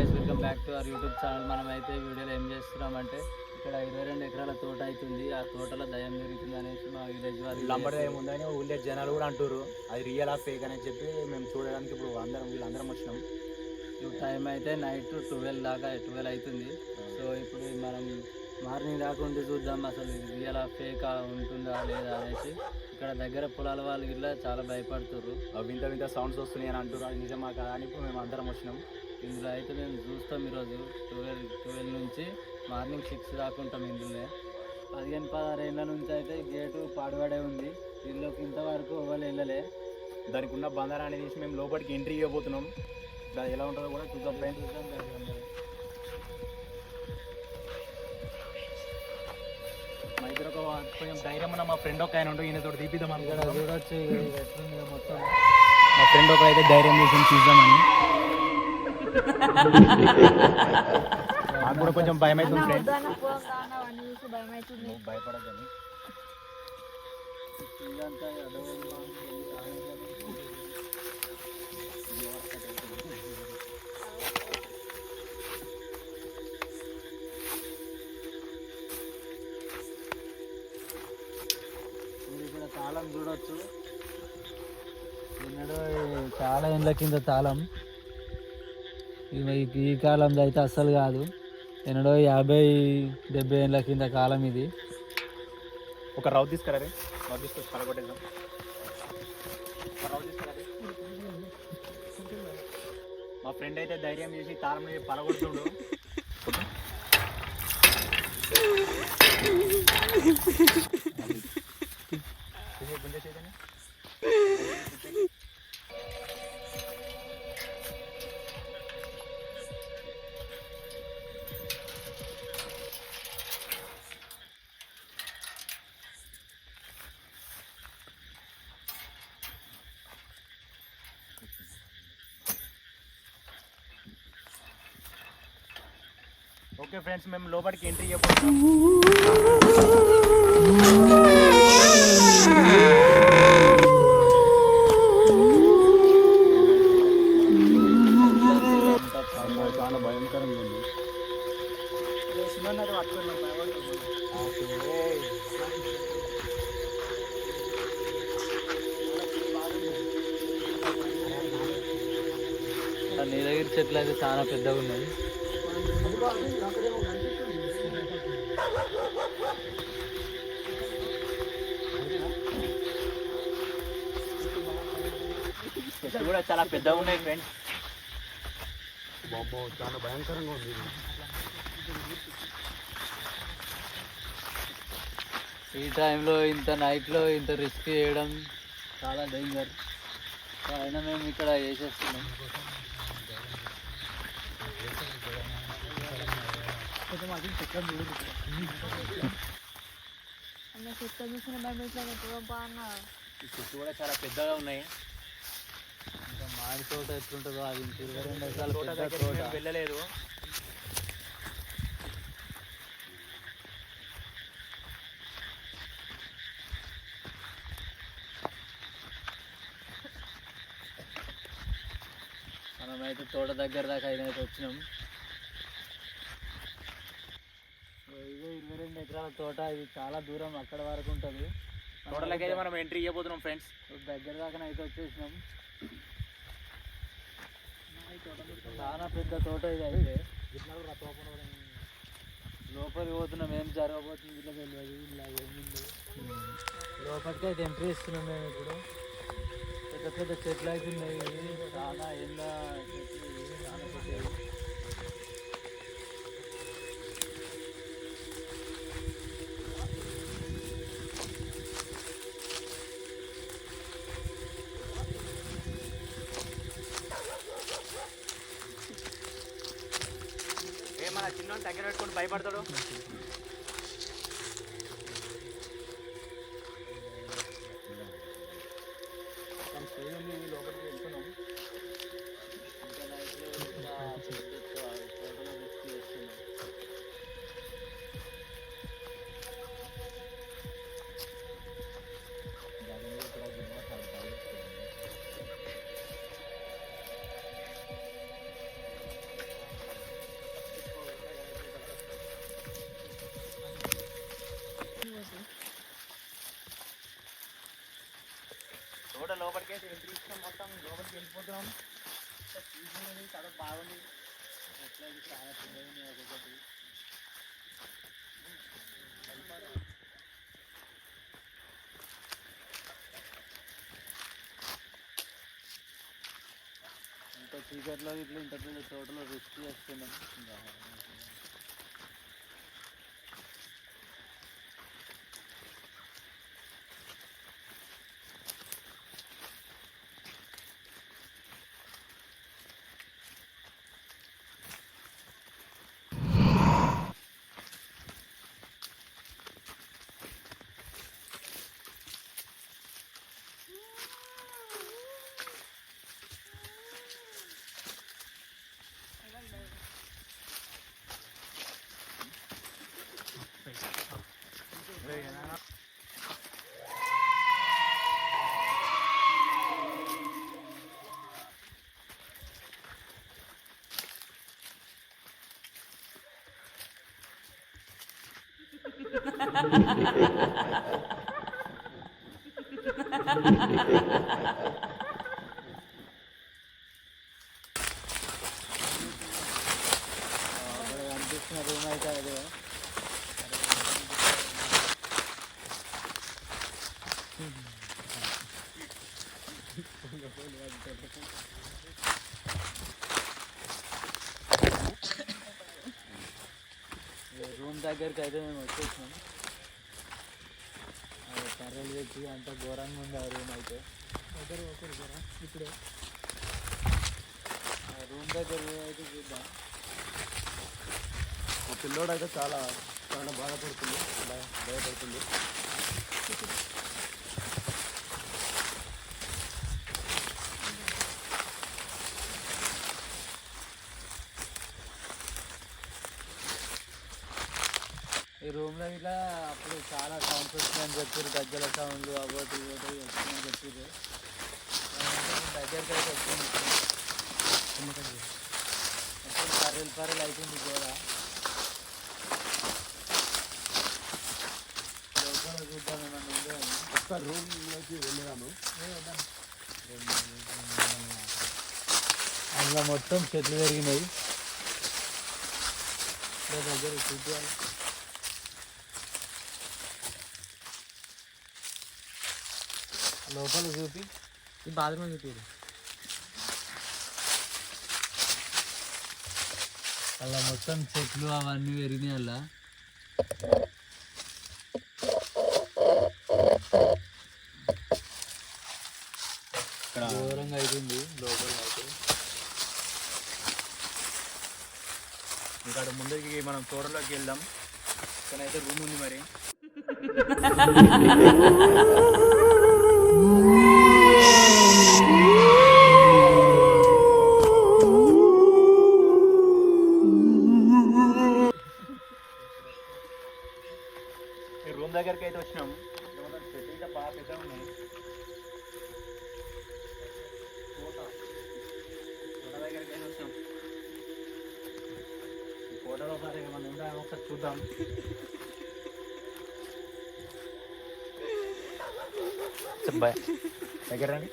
Guys welcome back to our YouTube channel మనం అయితే ఈ వీడియోలో ఏం చేస్తున్నామంటే ఇక్కడ ఇరవై రెండు ఎకరాల తోట అవుతుంది ఆ తోటలో దయ్యం జరుగుతుంది అనేసి మా విలేజ్ వారి లంబడే ఉందని ఊళ్ళో జనాలు కూడా అంటారు అది రియల్ ఆ ఫేక్ అని చెప్పి మేము చూడడానికి ఇప్పుడు అందరం వీళ్ళందరం వచ్చినాం. ఇప్పుడు టైం అయితే నైట్ ట్వెల్వ్ దాకా ట్వెల్వ్ అవుతుంది సో ఇప్పుడు మనం మార్నింగ్ దాకా ఉండి చూద్దాం అసలు ఇది రియల్ ఫేక్ ఉంటుందా లేదా అనేసి. ఇక్కడ దగ్గర పొలాల వాళ్ళు ఇట్లా చాలా భయపడుతుర్రు. ఆ వింత వింత సౌండ్స్ వస్తున్నాయి అని అది నిజమా కాదా అని ఇప్పుడు మేము అందరం వచ్చినాం. ఇందులో అయితే మేము చూస్తాం ఈరోజు. ట్వెల్వ్ ట్వెల్వ్ నుంచి మార్నింగ్ సిక్స్ దాకా ఉంటాం ఇందులో పదిహేను పదహారు ఏళ్ళ నుంచి అయితే గేటు పాడుబడే ఉంది. దీనిలోకి ఇంతవరకు ఎవరు వెళ్ళలే. దానికి ఉన్న బంధారాన్ని తీసి మేము లోపలికి ఎంట్రీ ఇవ్వబోతున్నాం. అది ఎలా ఉంటుందో కూడా చూద్దాం ఫ్రెండ్స్ చూద్దాం. మా ఇద్దరు ఒక కొంచెం ధైర్యం ఉన్న మా ఫ్రెండ్ ఒక ఆయన ఉండు ఈయనతో తీపిద్దాం అనుకుంటున్నాం. చూడొచ్చు మొత్తం. మా ఫ్రెండ్ ఒక అయితే ధైర్యం చేసి చూద్దామని. నాకు కూడా కొంచెం భయం అవుతుంది ఫ్రెండ్ భయమవుతుంది భయపడద్దని. తాళం చూడొచ్చు. చాలా ఏళ్ళ కింద తాళం. ఈ- కాలంలో అయితే అస్సలు కాదు. ఎన్నడో యాభై డెబ్బై ఏళ్ళ కింద కాలం ఇది. ఒక రౌ తీసుకురా రే తీసుకొచ్చి. మా ఫ్రెండ్ అయితే ధైర్యం చేసి తాళం మీద పడగొడుతుండు. ఓకే ఫ్రెండ్స్ మేము లోపలికి ఎంట్రీ చేయబోతున్నాం చాలా భయంకరంగా ఉంది నీలగిరి చెట్లు అయితే చాలా పెద్దగా ఉన్నాయి. చెట్లు కూడా చాలా పెద్దగా ఉన్నాయి ఫ్రెండ్స్ చాలా భయంకరంగా ఉంది. ఈ టైంలో ఇంత నైట్లో ఇంత రిస్క్ చేయడం చాలా డేంజర్ అయినా మేము ఇక్కడ వేసేస్తున్నాం చెట్టు కూడా చాలా పెద్దగా ఉన్నాయి ఇంకా మాడి తోట ఎట్లుంటుందో అది ఇరవై రెండు ఎకరాల తోట దగ్గర వెళ్ళలేదు మనమైతే తోట దగ్గర దాకా అయితే వచ్చినాం ఇదే ఇరవై రెండు ఎకరాల తోట. ఇది చాలా దూరం అక్కడ వరకు ఉంటుంది. తోటలోకి అయితే మనం ఎంట్రీ ఇవ్వబోతున్నాం ఫ్రెండ్స్ దగ్గర దాకా అయితే వచ్చేసినాం. చాలా పెద్ద తోట ఇది అయితే. లోపలికి పోతున్నాం. ఏం జరగబోతుంది ఇట్లా తెలియదు. ఇలా ఏముంది? లోపలికి అయితే ఎంట్రీ ఇస్తున్నాం మేము ఇప్పుడు. పెద్ద పెద్ద చెట్లు అయితే ఉన్నాయి. చాలా ఎండ చెట్లు భయపడతాడు. వెళ్ళిపోతున్నాం. చూసినది కథ బాగుంది ఎట్లయితే చాలా చిన్నది ఒక్కొక్కటి ఇంత చీకట్లో ఇట్లా ఇంత పెద్ద తోటలో రిస్క్ చేస్తున్నాం. đây là nó ha ha ha ha room దగ్గరికి అయితే మేము వచ్చేసినాం. అది కర్రలు పెట్టి అంత ఘోరంగా ఉంది ఆ రూమ్ అయితే. ఒకరు ఒకరు ఇప్పుడే. రూమ్ దగ్గర అయితే చూద్దాం. మా పిల్లోడు అయితే చాలా చాలా బాధపడుతుంది. భయ- భయపడుతుంది. ఈ రూమ్లో ఇట్లా అప్పుడు చాలా సౌండ్స్ వస్తున్నాయని చెప్పారు గజ్జల సౌండ్లు అవ్వటి ఇవ్వటి వస్తున్నాయని చెప్పారు దగ్గరికి అయితే వచ్చింది మొత్తం పర్రెలు పర్రెలు అవుతుంది గోడ. లోపల చూద్దాం ఏమన్నా ఉందో అని. ఒక్క రూమ్లోకి వెళ్ళినాము అందులో మొత్తం చెట్లు పెరిగినాయి. దగ్గర చూపించాలి. లోపల చూపి. ఈ బాత్రూమ్ చూపి అలా మొత్తం చెట్లు అవన్నీ పెరిగినాయి అలా. ఇక్కడ దూరంగా అవుతుంది లోపల అయితే. ఇంకా ముందరికి మనం తోటలోకి వెళ్దాం. ఇక్కడ అయితే రూమ్ ఉంది మరి. రూమ్ దగ్గరికి అయితే వచ్చినాం. ఇక్కడ బాగా పెద్ద ఉన్నాయి తోట దగ్గరికి అయితే వచ్చినాం ఫోటోలో మరి మనం ఉందా? ఒకసారి చూద్దాం. దగ్గర రండి.